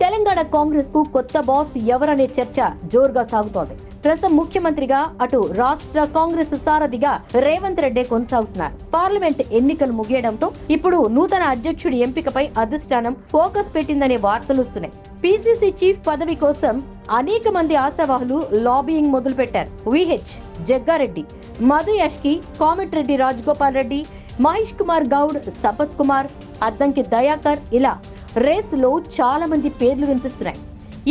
తెలంగాణ కాంగ్రెస్కు కొత్త బాస్ ఎవరనే చర్చ జోరుగా సాగుతోంది. ప్రస్తుతం ముఖ్యమంత్రిగా అటు రాష్ట్ర కాంగ్రెస్ సారథిగా రేవంత్ రెడ్డి కొనసాగుతున్నారు. పార్లమెంట్ ఎన్నికలు ముగియడంతో ఇప్పుడు నూతన అధ్యక్షుడి ఎంపికపై అధిష్టానం ఫోకస్ పెట్టిందనే వార్తలు వస్తున్నాయి. పిసిసి చీఫ్ పదవి కోసం అనేక మంది ఆశావాహులు లాబీయింగ్ మొదలు పెట్టారు విహెచ్ జగ్గారెడ్డి మధు యష్కి కోమటిరెడ్డి రాజగోపాల్ రెడ్డి మహేష్ కుమార్ గౌడ్ సపత్ కుమార్ అద్దంకి దయాకర్ ఇలా రేసులో చాలా మంది పేర్లు వినిపిస్తున్నాయి.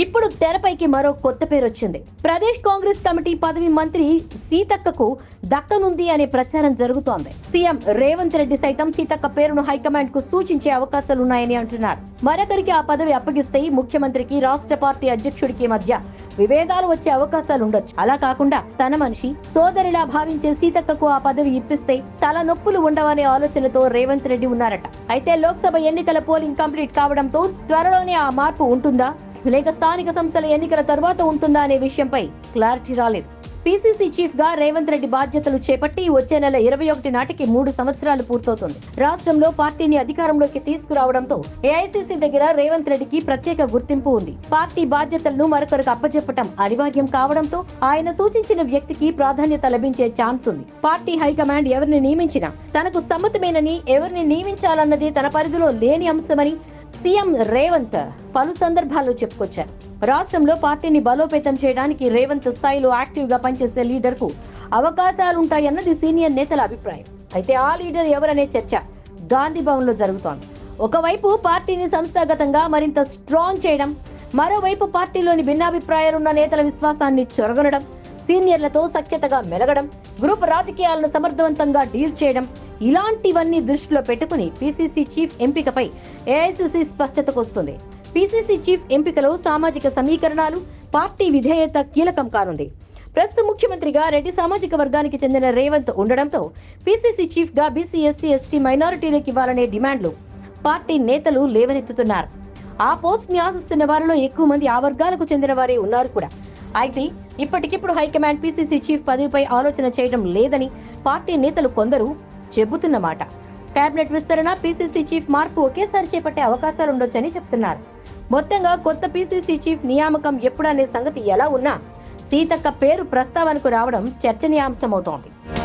ఇప్పుడు తెరపైకి మరో కొత్త పేరు వచ్చింది. ప్రదేశ్ కాంగ్రెస్ కమిటీ పదవి మంత్రి సీతక్కకు దక్కనుంది అనే ప్రచారం జరుగుతోంది. సీఎం రేవంత్ రెడ్డి సైతం సీతక్క పేరును హైకమాండ్కు సూచించే అవకాశాలున్నాయని అంటున్నారు. మరొకరికి ఆ పదవి అప్పగిస్తే ముఖ్యమంత్రికి రాష్ట్ర పార్టీ అధ్యక్షుడికి మధ్య విభేదాలు వచ్చే అవకాశాలు ఉండొచ్చు. అలా కాకుండా తన మనిషి సోదరిలా భావించే సీతక్కకు ఆ పదవి ఇప్పిస్తే తల నొప్పులు ఉండవనే ఆలోచనతో రేవంత్ రెడ్డి ఉన్నారట. అయితే లోక్సభ ఎన్నికల పోలింగ్ కంప్లీట్ కావడంతో త్వరలోనే ఆ మార్పు ఉంటుందా? లేక స్థానిక సంస్థల ఎన్నికల తర్వాత ఉంటుందా అనే విషయంపై క్లారిటీ రాలేదు. పిసిసి చీఫ్గా రేవంత్ రెడ్డి బాధ్యతలు చేపట్టి వచ్చే నెల ఇరవై ఒకటి నాటికి మూడు సంవత్సరాలు పూర్తవుతుంది. రాష్ట్రంలో పార్టీని అధికారంలోకి తీసుకురావడంతో ఏఐసిసి దగ్గర రేవంత్ రెడ్డికి ప్రత్యేక గుర్తింపు ఉంది. పార్టీ బాధ్యతలను మరొకరికి అప్పచెప్పటం అనివార్యం కావడంతో ఆయన సూచించిన వ్యక్తికి ప్రాధాన్యత లభించే ఛాన్స్ ఉంది. పార్టీ హైకమాండ్ ఎవరిని నియమించినా తనకు సమ్మతమేనని ఎవరిని నియమించాలన్నది తన పరిధిలో లేని అంశమని సీఎం రేవంత్ పలు సందర్భాల్లో చెప్పుకొచ్చారు. రాష్ట్రంలో పార్టీని బలోపేతం చేయడానికి రేవంత్ స్థాయిలో యాక్టివ్గా పనిచేసే లీడర్కు అవకాశాలుంటాయన్నది సీనియర్ నేతల అభిప్రాయం. అయితే ఆ లీడర్ ఎవరనే చర్చ గాంధీ భవన్లో జరుగుతోంది. ఒకవైపు పార్టీని సంస్థాగతంగా మరింత స్ట్రాంగ్ చేయడం మరోవైపు పార్టీలోని భిన్నాభిప్రాయాలున్న నేతల విశ్వాసాన్ని చొరగొనడం సీనియర్లతో సఖ్యతగా మెలగడం గ్రూప్ రాజకీయాలను సమర్థవంతంగా డీల్ చేయడం ఇలాంటివన్నీ దృష్టిలో పెట్టుకుని పిసిసి చీఫ్ ఎంపికపై ఏఐసిసి స్పష్టతకు వస్తుంది పిసిసి చీఫ్ ఎంపికలో సామాజిక సమీకరణాలు పార్టీ విధేయత కీలకం కానుంది. ప్రస్తుత ముఖ్యమంత్రిగా రెడ్డి సామాజిక వర్గానికి చెందిన రేవంత్ ఉండడంతో పిసిసి చీఫ్గా బీసీ ఎస్సీ ఎస్టీ మైనారిటీలకు ఇవ్వాలనే డిమాండ్లు పార్టీ నేతలు లేవనెత్తుతున్నారు. ఆ పోస్ట్ని ఆశిస్తున్న వారిలో ఎక్కువ మంది ఆ వర్గాలకు చెందిన వారే ఉన్నారు కూడా. అయితే ఇప్పటికిప్పుడు హైకమాండ్ పిసిసి చీఫ్ పదవిపై ఆలోచన చేయడం లేదని పార్టీ నేతలు కొందరు చెబుతున్నమాట టాబ్లెట్ విస్తరణ పీసీసీ చీఫ్ మార్పు ఒకేసారి చేపట్టే అవకాశాలు ఉండొచ్చని చెప్తున్నారు. మొత్తంగా కొత్త పిసిసి చీఫ్ నియామకం ఎప్పుడనే సంగతి ఎలా ఉన్నా సీతక్క పేరు ప్రస్తావనకు రావడం చర్చనీయాంశమవుతోంది.